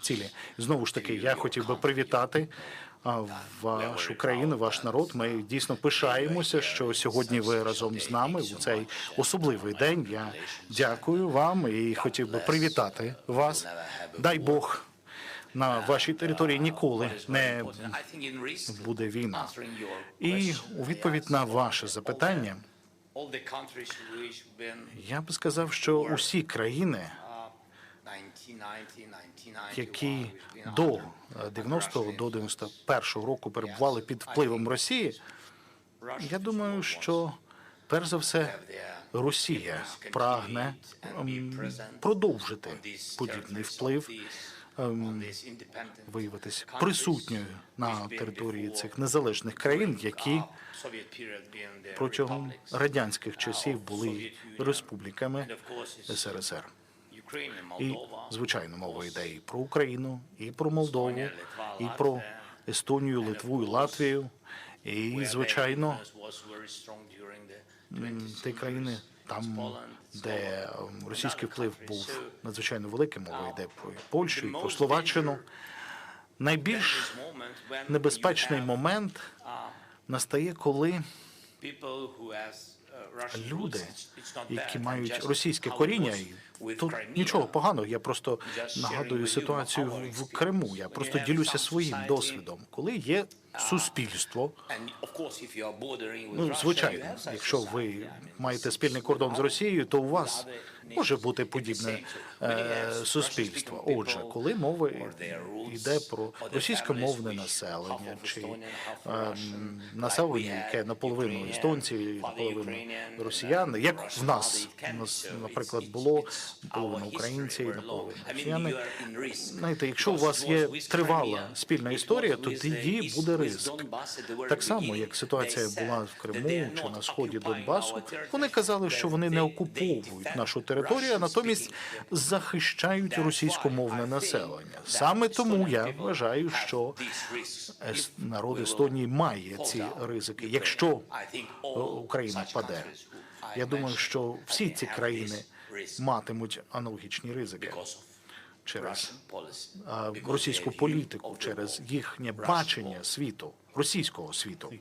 цілі. Знову ж таки, я хотів би привітати вашу країну, ваш народ. Ми дійсно пишаємося, що сьогодні ви разом з нами у цей особливий день. Я дякую вам і хотів би привітати вас. Дай Бог на вашій території ніколи не буде війна. І у відповідь на ваше запитання, я би сказав, що усі країни, які до е, 90-го, до 91-го року перебували під впливом Росії, я думаю, що перш за все Росія прагне ем, продовжити подібний вплив, ем, виявитись присутньою на території цих незалежних країн, які протягом радянських часів були республіками СРСР. І звичайно, мова йде і про Україну, і про Молдову, і про Естонію, Литву і Латвію. І звичайно, ті країни там, де російський вплив був надзвичайно великим, мова йде про Польщу, і про Словаччину. Найбільш небезпечний момент настає, коли люди, які мають російське коріння, і тут нічого поганого. Я просто нагадую ситуацію в- Криму. Я просто ділюся своїм досвідом, коли є суспільство. Ну, звичайно, якщо ви маєте спільний кордон з Росією, то у вас може бути подібне е, суспільство. Отже, коли мова йде про російськомовне населення чи е, населення, яке наполовину естонці, наполовину росіяни, як в нас, наприклад, було наполовину українці, наполовину росіяни. Знаєте, якщо у вас є тривала спільна історія, то тоді буде ризик. Так само, як ситуація була в Криму чи на сході Донбасу, вони казали, що вони не окуповують нашу територію, а натомість захищають російськомовне населення. Саме тому я вважаю, що народ Естонії має ці ризики. Якщо е, Україна паде, я думаю, що всі ці країни матимуть аналогічні ризики через російську політику, через їхнє бачення світу, російського світу.